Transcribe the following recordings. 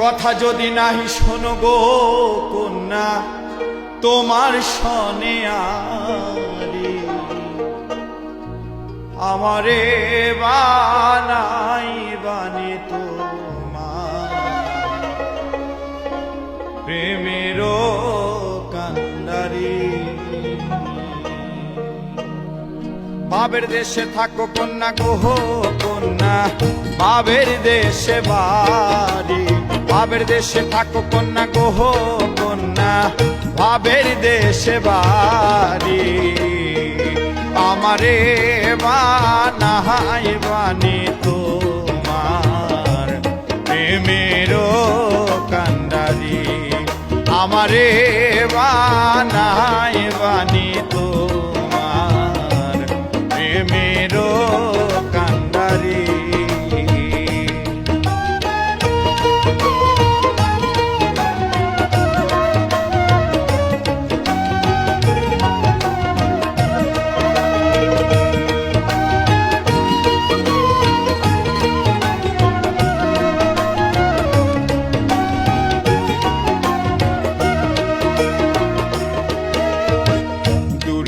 কথা যদি নাহি শোনো গো কন্যা তোমার সনে আমারে বানাই বানি তোমার। প্রেমেরও কান্দারি বাবের দেশে থাকো, কন্যা গোহ কন্যা। বাবের দেশে বাড়ি। বাবের দেশে থাকো, কন্যা গোহ কন্যা। বাবের দেশে বাড়ি। আমারে বানাই বানি তোমার প্রেমেরও কান্ডারি। আমারে বানাই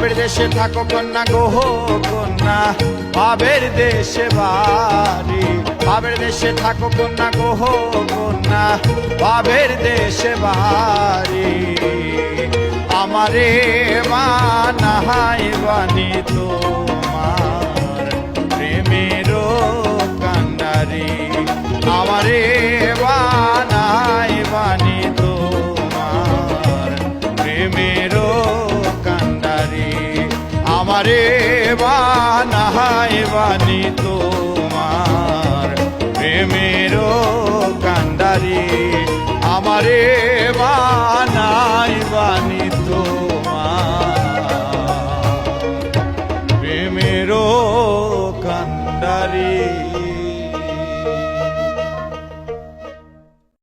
বাবের দেশে থাকো কন্যা গোহ কন্যা। বাবের দেশে বাড়ি। বাবের দেশে থাকো কন্যা গোহ কন্যা। বাবের দেশে বাড়ি। আমারে মা নাহাই বানি তোমার আমারে বানাই বানি তোমার। প্রেমের কান্ডারি আমারে বানাই বানি তোমার।